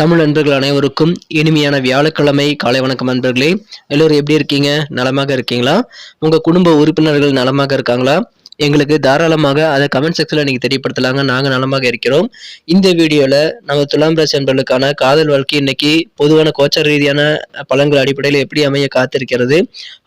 தமிழ் நண்பர்கள் அனைவருக்கும் இனிமையான வியாழக்கிழமை. காலை வணக்கம் நண்பர்களே. எல்லோரும் எப்படி இருக்கீங்க? நலமாக இருக்கீங்களா? உங்கள் குடும்ப உறுப்பினர்கள் நலமாக இருக்காங்களா? எங்களுக்கு தாராளமாக அதை கமெண்ட் செக்ஷனில் நீங்கள் தெரியப்படுத்தலாங்க. நாங்கள் நலமாக இருக்கிறோம். இந்த வீடியோவில் நம்ம துலாம் ராசி நண்பர்களுக்கான காதல் வாழ்க்கை இன்னைக்கு பொதுவான கோச்சார ரீதியான பலன்கள் அடிப்படையில் எப்படி அமைய காத்திருக்கிறது?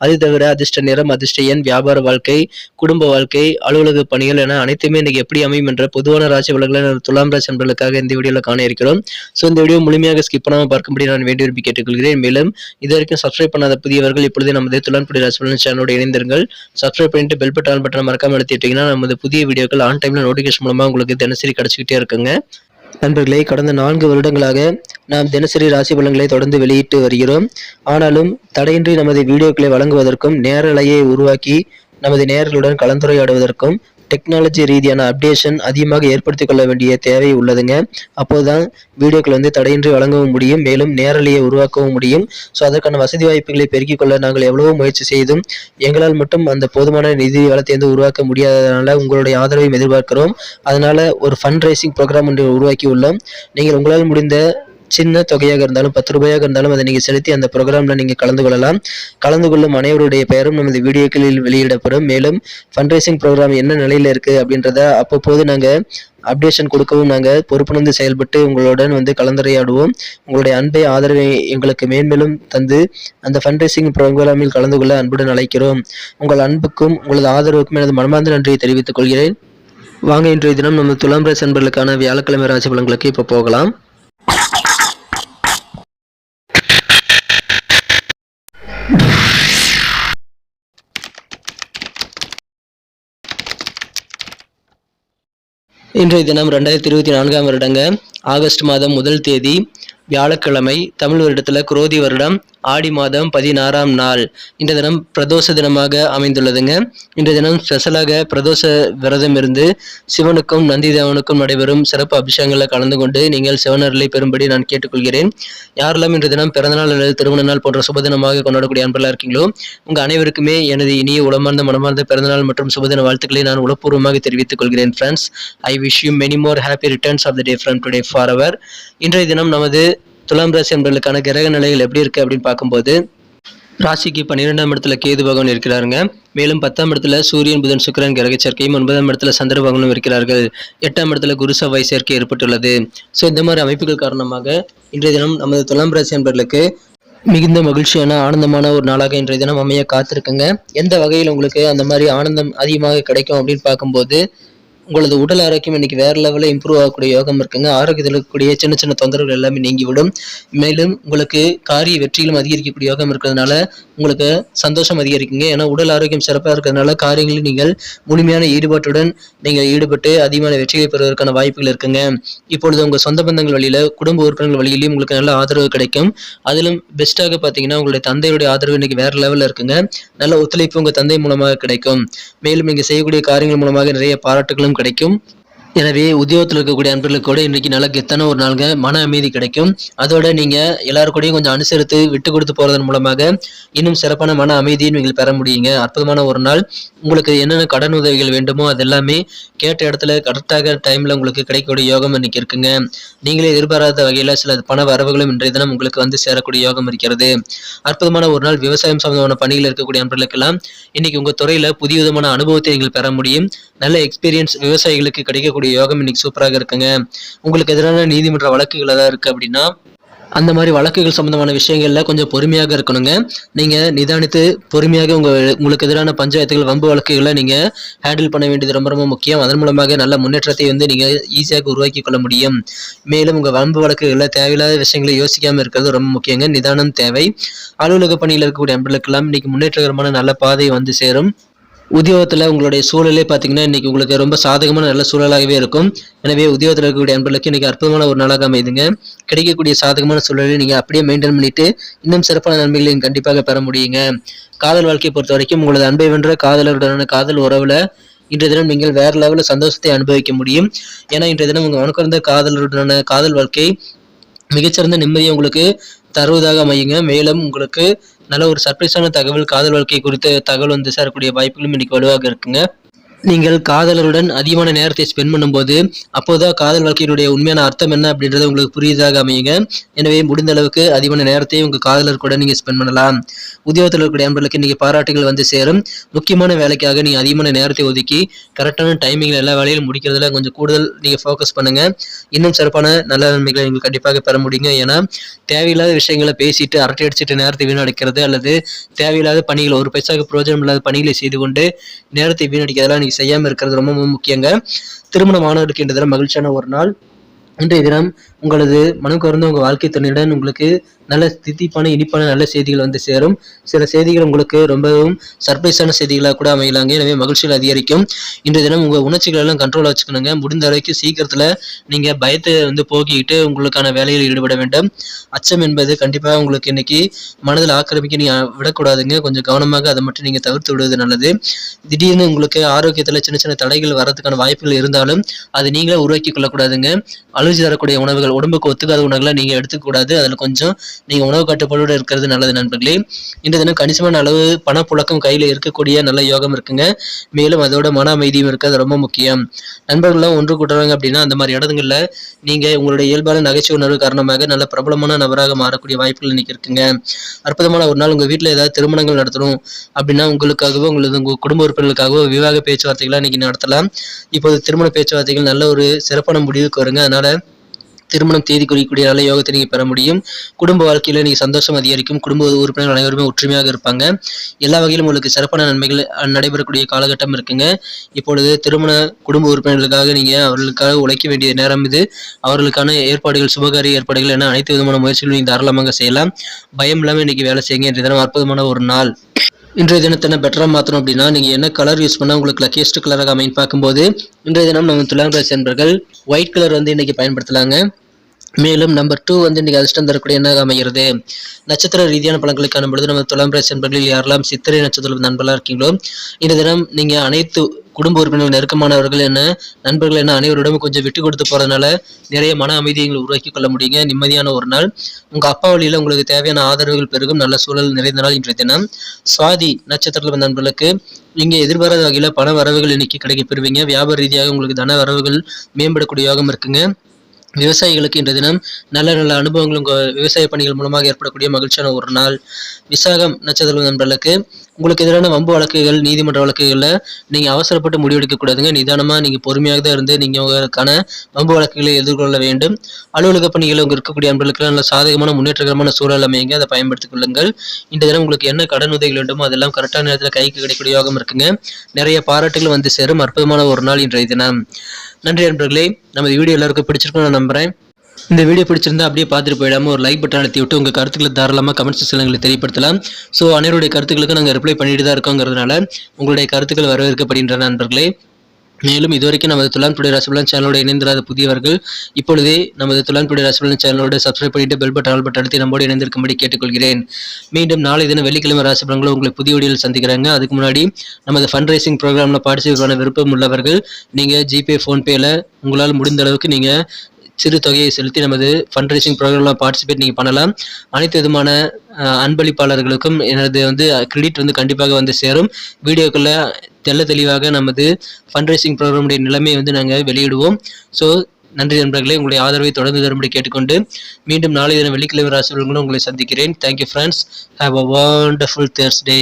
அது தவிர அதிர்ஷ்ட நிறம் அதிர்ஷ்ட எண் வியாபார வாழ்க்கை குடும்ப வாழ்க்கை அலுவலக பணிகள் என அனைத்துமே இன்னைக்கு எப்படி அமையும் என்ற பொதுவான ராசி பலன்களை துலாம் ராசி நண்பர்களுக்காக இந்த வீடியோவில் காண இருக்கிறோம். ஸோ இந்த வீடியோ முழுமையாக ஸ்கிப் பண்ணாமல் பார்க்கும்படி நான் வேண்டி விரும்பி கேட்டுக்கொள்கிறேன். மேலும் இது வரைக்கும் சப்ஸ்கிரைப் பண்ணாத புதியவர்கள் இப்பொழுதே நமது துலான்படி ராசி சேனலோடு இணைந்திருங்கள். சப்ஸ்கிரைப் பண்ணிட்டு பெல் பட்டன் பட்டனை பயன்படுத்திட்டீங்கன்னா நமது புதிய வீடியோக்கள் ஆன் டைம்ல நோட்டிஃபிகேஷன் மூலமாக உங்களுக்கு தினசரி கிடச்சிக்கிட்டே இருக்குங்க. நண்பர்களே கடந்த நான்கு வருடங்களாக நாம் தினசரி ராசி பலன்களை தொடர்ந்து வெளியிட்டு வருகிறோம். ஆனாலும் தடையின்றி நமது வீடியோக்களை வழங்குவதற்கும் நேரலையை உருவாக்கி நமது நேர்களுடன் கலந்துரையாடுவதற்கும் டெக்னாலஜி ரீதியான அப்டேஷன் அதிகமாக ஏற்படுத்திக் கொள்ள வேண்டிய தேவை உள்ளதுங்க. அப்போதுதான் வீடியோக்கள் வந்து தடையின்றி வழங்கவும் முடியும் மேலும் நேரலையை உருவாக்கவும் முடியும். ஸோ அதற்கான வசதி வாய்ப்புகளை பெருக்கிக் கொள்ள நாங்கள் எவ்வளவோ முயற்சி செய்தும் எங்களால் மட்டும் அந்த போதுமான நிதி வளத்தை வந்து உருவாக்க முடியாததுனால உங்களுடைய ஆதரவையும் எதிர்பார்க்கிறோம். அதனால ஒரு ஃபண்ட் ரைசிங் ப்ரோக்ராம் ஒன்று உருவாக்கி உள்ளோம் நீங்கள் உங்களால் முடிந்த சின்ன தொகையாக இருந்தாலும் பத்து ரூபாயாக இருந்தாலும் அதை நீங்கள் செலுத்தி அந்த ப்ரோக்ராமில் நீங்கள் கலந்து கொள்ளலாம். கலந்து கொள்ளும் அனைவருடைய பெயரும் நமது வீடியோக்களில் வெளியிடப்படும். மேலும் ஃபண்ட் ரைசிங் ப்ரோக்ராம் என்ன நிலையில் இருக்குது அப்படின்றத அப்பப்போது நாங்கள் அப்டேஷன் கொடுக்கவும் நாங்கள் பொறுப்புணர்ந்து செயல்பட்டு உங்களுடன் வந்து கலந்துரையாடுவோம். உங்களுடைய அன்பை ஆதரவை எங்களுக்கு மேன்மேலும் தந்து அந்த ஃபண்ட் ரைசிங் ப்ரோக்ராமில் கலந்து கொள்ள அன்புடன் அழைக்கிறோம். உங்கள் அன்புக்கும் உங்களது ஆதரவுக்கும் எனது மனமார்ந்த நன்றியை தெரிவித்துக் கொள்கிறேன். வாங்க இன்றைய தினம் நம்ம துலாம் ராசி அன்பர்களுக்கான வியாழக்கிழமை ராசி பலன்களுக்கு இப்போ போகலாம். இன்றைய தினம் ரெண்டாயிரத்தி இருபத்தி நான்காம் வருடங்க ஆகஸ்ட் மாதம் முதல் தேதி வியாழக்கிழமை தமிழ் வருடத்தில் குரோதி வருடம். ஆடி மாதம் பதினாறாம் நாள். இந்த தினம் பிரதோஷ தினமாக அமைந்துள்ளதுங்க. இன்றைய தினம் ஸ்பெஷலாக பிரதோஷ விரதம் இருந்து சிவனுக்கும் நந்தி தேவனுக்கும் நடைபெறும் சிறப்பு அபிஷேகங்களில் கலந்து கொண்டு நீங்கள் சிவனர்களை பெறும்படி நான் கேட்டுக்கொள்கிறேன். யாரெல்லாம் இன்று தினம் பிறந்தநாள் அல்லது திருமண நாள் போன்ற சுப தினமாக கொண்டாடக்கூடிய அன்பர்களாக இருக்கீங்களோ உங்கள் அனைவருக்குமே எனது இனிய உளமார்ந்த மனமார்ந்த பிறந்தநாள் மற்றும் சுபதின வாழ்த்துக்களை நான் உளப்பூர்வமாக தெரிவித்துக் கொள்கிறேன் friends I wish you many more happy returns of the day from today for our இன்றைய தினம் நமது துலாம் ராசி என்பவர்களுக்கான கிரக நிலைகள் எப்படி இருக்கு அப்படின்னு பார்க்கும்போது ராசிக்கு பன்னிரெண்டாம் இடத்துல கேது பகவான் இருக்கிறாருங்க. மேலும் பத்தாம் இடத்துல சூரியன் புதன் சுக்கிரன் கிரக சேர்க்கையும் ஒன்பதாம் இடத்துல சந்திர பகவானும் இருக்கிறார்கள். எட்டாம் இடத்துல குரு செவ்வாய் சேர்க்கை ஏற்பட்டுள்ளது. ஸோ இந்த மாதிரி அமைப்புகள் காரணமாக இன்றைய தினம் நமது துலாம் ராசி என்பவர்களுக்கு மிகுந்த மகிழ்ச்சியான ஆனந்தமான ஒரு நாளாக இன்றைய தினம் அமைய காத்திருக்குங்க. எந்த வகையில் உங்களுக்கு அந்த மாதிரி ஆனந்தம் அதிகமாக கிடைக்கும் அப்படின்னு பார்க்கும்போது உங்களது உடல் ஆரோக்கியம் இன்னைக்கு வேற லெவலில் இம்ப்ரூவ் ஆகக்கூடிய யோகம் இருக்குங்க. ஆரோக்கியத்தில் இருக்கக்கூடிய சின்ன சின்ன தொந்தரவுகள் எல்லாமே நீங்கிவிடும். மேலும் உங்களுக்கு காரிய வெற்றியிலும் அதிகரிக்கக்கூடிய யோகம் இருக்கிறதுனால உங்களுக்கு சந்தோஷம் அதிகரிக்குங்க. ஏன்னா உடல் ஆரோக்கியம் சிறப்பாக இருக்கிறதுனால காரியங்களில் நீங்கள் முழுமையான ஈடுபாட்டுடன் நீங்கள் ஈடுபட்டு அதிகமான வெற்றிகளை பெறுவதற்கான வாய்ப்புகள் இருக்குங்க. இப்பொழுது உங்கள் சொந்த பந்தங்கள் வழியில் குடும்ப உறுப்பினர்கள் வழியிலையும் உங்களுக்கு நல்ல ஆதரவு கிடைக்கும். அதிலும் பெஸ்ட்டாக பார்த்தீங்கன்னா உங்களுடைய தந்தையுடைய ஆதரவு இன்னைக்கு வேற லெவலில் இருக்குங்க. நல்ல ஒத்துழைப்பு உங்கள் தந்தை மூலமாக கிடைக்கும். மேலும் நீங்கள் செய்யக்கூடிய காரியங்கள் மூலமாக நிறைய பாராட்டுகளும் கிடைக்கும். எனவே உத்தியோகத்தில் இருக்கக்கூடிய அன்பர்களுக்கு கூட இன்றைக்கி நல்ல கெத்தான ஒரு நாளுங்க மன அமைதி கிடைக்கும். அதோட நீங்கள் எல்லாரு கூடயும் கொஞ்சம் அனுசரித்து விட்டு கொடுத்து போகிறதன் மூலமாக இன்னும் சிறப்பான மன அமைதியை நீங்கள் பெற முடியுங்க. அற்புதமான ஒரு நாள். உங்களுக்கு என்னென்ன கடன் உதவிகள் வேண்டுமோ அது எல்லாமே கேட்ட இடத்துல கரெக்டாக டைமில் உங்களுக்கு கிடைக்கக்கூடிய யோகம் இன்னைக்கு இருக்குங்க. நீங்களே எதிர்பாராத வகையில் சில பண வரவுகளும் இன்றைய தினம் உங்களுக்கு வந்து சேரக்கூடிய யோகம் இருக்கிறது. அற்புதமான ஒரு நாள். விவசாயம் சம்பந்தமான பணிகள் இருக்கக்கூடிய நண்பர்களுக்கெல்லாம் இன்னைக்கு உங்கள் துறையில் புதிய விதமான அனுபவத்தை நீங்கள் பெற முடியும். நல்ல எக்ஸ்பீரியன்ஸ் விவசாயிகளுக்கு கிடைக்கக்கூடிய யோகம் இன்னைக்கு சூப்பராக இருக்குங்க. உங்களுக்கு எதிரான நீதிமன்ற வழக்குகள் ஏதாவது இருக்குது அப்படின்னா அந்த மாதிரி வழக்குகள் சம்பந்தமான விஷயங்களில் கொஞ்சம் பொறுமையாக இருக்கணுங்க. நீங்கள் நிதானித்து பொறுமையாக உங்கள் உங்களுக்கு எதிரான பஞ்சாயத்துகள் வம்பு வழக்குகளை நீங்கள் ஹேண்டில் பண்ண வேண்டியது ரொம்ப ரொம்ப முக்கியம். அதன் மூலமாக நல்ல முன்னேற்றத்தை வந்து நீங்கள் ஈஸியாக உருவாக்கி கொள்ள முடியும். மேலும் உங்கள் வம்பு வழக்குகளில் தேவையில்லாத விஷயங்களை யோசிக்காமல் இருக்கிறது ரொம்ப முக்கியங்க. நிதானம் தேவை. அலுவலக பணியில் இருக்கக்கூடிய நண்பர்களுக்கெல்லாம் இன்னைக்கு முன்னேற்றகரமான நல்ல பாதை வந்து சேரும். உத்தியோகத்தில் உங்களுடைய சூழலே பார்த்தீங்கன்னா இன்றைக்கி உங்களுக்கு ரொம்ப சாதகமான நல்ல சூழலாகவே இருக்கும். எனவே உத்தியோகத்தில் இருக்கக்கூடிய நண்பர்களுக்கு இன்றைக்கி அற்புதமான ஒரு நாளாக அமைதுங்க. கிடைக்கக்கூடிய சாதகமான சூழலை நீங்கள் அப்படியே மெயின்டைன் பண்ணிவிட்டு இன்னும் சிறப்பான நன்மைகளை கண்டிப்பாக பெற முடியுங்க. காதல் வாழ்க்கையை பொறுத்த வரைக்கும் உங்களது அன்பை வென்ற காதலருடனான காதல் உறவில் இன்றைய தினம் நீங்கள் வேற லெவலில் சந்தோஷத்தை அனுபவிக்க முடியும். ஏன்னா இன்றைய தினம் உங்கள் மனக்குறந்த காதலருடனான காதல் வாழ்க்கை மிகச்சிறந்த நிம்மதியை உங்களுக்கு தருவதாக அமையுங்க. மேலும் உங்களுக்கு நல்ல ஒரு சர்ப்ரைஸான தகவல் காதல் வாழ்க்கை குறித்த தகவல் வந்து சேரக்கூடிய வாய்ப்புகளும் இன்னைக்கு வலுவாக இருக்குங்க. நீங்கள் காதலருடன் அதிகமான நேரத்தை ஸ்பெண்ட் பண்ணும்போது அப்போதான் காதல் வாழ்க்கையினுடைய உண்மையான அர்த்தம் என்ன அப்படின்றது உங்களுக்கு புரியுதாக அமையுங்க. எனவே முடிந்த அளவுக்கு அதிகமான நேரத்தை உங்கள் காதலர் கூட நீங்கள் ஸ்பெண்ட் பண்ணலாம். உத்தியோகத்தில் இருக்கக்கூடிய நண்பர்களுக்கு இன்றைக்கி பாராட்டுகள் வந்து சேரும். முக்கியமான வேலைக்காக நீங்கள் அதிகமான நேரத்தை ஒதுக்கி கரெக்டான டைமிங்கில் எல்லா வேலையிலும் முடிக்கிறதுல கொஞ்சம் கூடுதல் நீங்கள் ஃபோக்கஸ் பண்ணுங்கள் இன்னும் சிறப்பான நல்ல நன்மைகளை நீங்கள் கண்டிப்பாக பெற முடியுங்க. ஏன்னா தேவையில்லாத விஷயங்களை பேசிட்டு அரட்டை அடிச்சுட்டு நேரத்தை வீணடிக்கிறது அல்லது தேவையில்லாத பணிகள் ஒரு பைசாவுக்கு பிரயோஜனம் இல்லாத பணிகளை செய்து கொண்டு நேரத்தை வீணடிக்கிறதெல்லாம் நீங்கள் செய்யாமல் இருக்கிறது ரொம்ப முக்கியங்க. திருமணமானவர்களுக்கு இன்று தினம் மகிழ்ச்சியான ஒரு நாள். இன்றைய தினம் உங்களது மனம் கவர்ந்த உங்கள் வாழ்க்கை துணையுடன் உங்களுக்கு நல்ல தித்திப்பான இனிப்பான நல்ல செய்திகள் வந்து சேரும். சில செய்திகள் உங்களுக்கு ரொம்பவும் சர்ப்ரைஸான செய்திகளாக கூட அமையலாங்க. எனவே மகிழ்ச்சிகள் அதிகரிக்கும். இன்றைய தினம் உங்கள் உணர்ச்சிகள் எல்லாம் கண்ட்ரோலாக வச்சுக்கணுங்க. முடிந்த வரைக்கும் சீக்கிரத்தில் நீங்கள் பயத்தை வந்து போக்கிக்கிட்டு உங்களுக்கான வேலையில் ஈடுபட வேண்டும். அச்சம் என்பது கண்டிப்பாக உங்களுக்கு இன்னைக்கு மனதில் ஆக்கிரமிக்க நீங்கள் விடக்கூடாதுங்க. கொஞ்சம் கவனமாக அதை மட்டும் நீங்கள் தவிர்த்து விடுவது நல்லது. திடீர்னு உங்களுக்கு ஆரோக்கியத்தில் சின்ன சின்ன தடைகள் வரதுக்கான வாய்ப்புகள் இருந்தாலும் அது நீங்களே உருவாக்கி கொள்ளக்கூடாதுங்க. அழுச்சி தரக்கூடிய உணவுகள் உடம்புக்கு ஒத்துக்காத உணவுகளை நீங்கள் எடுத்துக்கூடாது அதில் கொஞ்சம் நீங்கள் உணவு கட்டுப்பாடோடு இருக்கிறது நல்லது நண்பர்களே. இன்று தினம் கணிசமான அளவு பணப்புழக்கம் கையில் இருக்கக்கூடிய நல்ல யோகம் இருக்குங்க. மேலும் அதோட மன அமைதியும் இருக்கிறது ரொம்ப முக்கியம். நண்பர்கள்லாம் ஒன்று கூட்டுறாங்க அப்படின்னா அந்த மாதிரி இடங்களில் நீங்கள் உங்களுடைய இயல்பான நகைச்சுவை உணர்வு காரணமாக நல்ல பிரபலமான நபராக மாறக்கூடிய வாய்ப்புகள் இன்னைக்கு இருக்குங்க. அற்புதமான ஒரு நாள் உங்கள் வீட்டில் ஏதாவது திருமணங்கள் நடத்தணும் அப்படின்னா உங்களுக்காகவோ உங்களது உங்கள் குடும்ப உறுப்பினர்களுக்காகவோ விவாக பேச்சுவார்த்தைகளாக இன்னைக்கு நடத்தலாம். இப்போது திருமண பேச்சுவார்த்தைகள் நல்ல ஒரு சிறப்பான முடிவுக்கு வருங்க. அதனால் திருமணம் தேதி குறிக்கக்கூடிய நல்ல யோகத்தை நீங்கள் பெற முடியும். குடும்ப வாழ்க்கையில் நீங்கள் சந்தோஷம் அதிகரிக்கும். குடும்ப உறுப்பினர்கள் அனைவருமே ஒற்றுமையாக இருப்பாங்க. எல்லா வகையிலும் உங்களுக்கு சிறப்பான நன்மைகள் நடைபெறக்கூடிய காலகட்டம் இருக்குங்க. இப்பொழுது திருமண குடும்ப உறுப்பினர்களுக்காக நீங்கள் அவர்களுக்காக உழைக்க வேண்டிய நேரம் இது. அவர்களுக்கான ஏற்பாடுகள் சுபகாரிய ஏற்பாடுகள் என அனைத்து விதமான முயற்சிகளும் நீங்கள் தாராளமாக செய்யலாம். பயம் இல்லாமல் இன்னைக்கு வேலை செய்யுங்க. இன்றைய தினம் அற்புதமான ஒரு நாள். இன்றைய தினத்தை பெட்டராக மாற்றணும் அப்படின்னா நீங்கள் என்ன கலர் யூஸ் பண்ணால் உங்களுக்கு லக்கியஸ்ட் கலராக அமைன்னு பார்க்கும்போது இன்றைய தினம் நம்ம துலாம் ராசி ஒயிட் கலர் வந்து இன்றைக்கி பயன்படுத்தலாங்க. மேலும் நம்பர் டூ வந்து இன்றைக்கி அதிர்ஷ்டம் தரக்கூடிய என்ன அமைகிறது? நட்சத்திர ரீதியான பலன்களை காணும் பொழுது நம்ம துலாம் ராசி நண்பர்களில் யாரெல்லாம் சித்திரை நட்சத்திரம் நண்பர்களாக இருக்கீங்களோ இந்த தினம் நீங்கள் அனைத்து குடும்ப உறுப்பினர்கள் நெருக்கமானவர்கள் என்ன நண்பர்கள் என்ன அனைவரிடமும் கொஞ்சம் விட்டு கொடுத்து போகிறதுனால நிறைய மன அமைதியை உருவாக்கி கொள்ள முடியுங்க. நிம்மதியான ஒரு நாள். உங்கள் அப்பா வழியில் உங்களுக்கு தேவையான ஆதரவுகள் பெருகும். நல்ல சூழல் நிறைந்த நாள் இன்றைய தினம். சுவாதி நட்சத்திரத்தில் நண்பர்களுக்கு நீங்கள் எதிர்பாராத வகையில் பண வரவுகள் இன்னைக்கு கிடைக்க பெறுவீங்க வியாபார ரீதியாக உங்களுக்கு தன வரவுகள் மேம்படக்கூடிய யோகம் இருக்குங்க. விவசாயிகளுக்கு இன்றைய தினம் நல்ல நல்ல அனுபவங்களும் விவசாய பணிகள் மூலமாக ஏற்படக்கூடிய மகிழ்ச்சியான ஒரு நாள். விசாகம் நட்சத்திர நண்பர்களுக்கு உங்களுக்கு எதிரான வம்பு வழக்குகள் நீதிமன்ற வழக்குகளில் நீங்கள் அவசரப்பட்டு முடிவெடுக்கக்கூடாதுங்க நிதானமாக நீங்கள் பொறுமையாக தான் இருந்து நீங்கள் உங்களுக்கான வம்பு வழக்குகளை எதிர்கொள்ள வேண்டும். அலுவலக பணிகள் உங்கள் இருக்கக்கூடிய நண்பர்களுக்கு நல்ல சாதகமான முன்னேற்றகரமான சூழல் அமையுங்க. அதை பயன்படுத்திக் கொள்ளுங்கள். இன்றைய தினம் உங்களுக்கு என்ன கடன் உதவிகள் வேண்டுமோ அதெல்லாம் கரெக்டான நேரத்தில் கைக்கு கிடைக்கக்கூடிய யோகம் இருக்குங்க. நிறைய பாராட்டுகள் வந்து சேரும். அற்புதமான ஒரு நாள் இன்றைய தினம். நன்றி நண்பர்களே நமது வீடியோ எல்லாருக்கும் பிடிச்சிருக்கும் நான் நம்புகிறேன் இந்த வீடியோ பிடிச்சிருந்தா அப்படியே பார்த்துட்டு போயிடாமல் ஒரு லைக் பட்டன் அழுத்தி விட்டு உங்கள் கருத்துக்களை தாராளமாக கமெண்ட்ஸ் சிலங்களை தெரியப்படுத்தலாம். ஸோ அனைவருடைய கருத்துக்களுக்கு நாங்கள் ரிப்ளை பண்ணிட்டு தான் இருக்கோங்கிறதுனால உங்களுடைய கருத்துக்கள் வரவேற்கப்படுகின்ற நண்பர்களே மேலும் இதுவரைக்கும் நமது துலான் ரசபலன் சேனலோட இணைந்திராத புதியவர்கள் இப்பொழுதே நமது துலான் ரசபலன் சேனலோட சப்ஸ்கிரைப் பண்ணிட்டு பெல் பட்டன் ஆல் பட்டன் அழுத்தி நம்மோடு இணைந்திருக்கும்படி கேட்டுக்கொள்கிறேன். மீண்டும் நாளை தினம் வெள்ளிக்கிழமை ராசிபலன்களும் உங்களை புதிய வீடியோவில் சந்திக்கிறாங்க. அதுக்கு முன்னாடி நமது ஃபண்ட் ரைசிங் ப்ரோக்ராமில் பார்ட்டிசிபேட் பண்ண விருப்பம் உள்ளவர்கள் நீங்கள் ஜிபே ஃபோன்பேயில் உங்களால் முடிந்த அளவுக்கு நீங்கள் சிறு தொகையை செலுத்தி நமது ஃபண்ட் ரைசிங் ப்ரோக்ராமில் பார்ட்டிசிபேட் நீங்கள் பண்ணலாம். அனைத்து விதமான அன்பளிப்பாளர்களுக்கும் எனது வந்து கிரெடிட் வந்து கண்டிப்பாக வந்து சேரும். வீடியோக்குள்ளே தெல்ல தெளிவாக நமது ஃபண்ட் ரைசிங் ப்ரோக்ராமுடைய நிலைமையை வந்து நாங்கள் வெளியிடுவோம். ஸோ நன்றி நண்பர்களே உங்களுடைய ஆதரவை தொடர்ந்து தரும்படி கேட்டுக்கொண்டு மீண்டும் நாளை தினம் வெள்ளிக்கிழமை ராசிகளும் உங்களை சந்திக்கிறேன். Thank you friends have a wonderful Thursday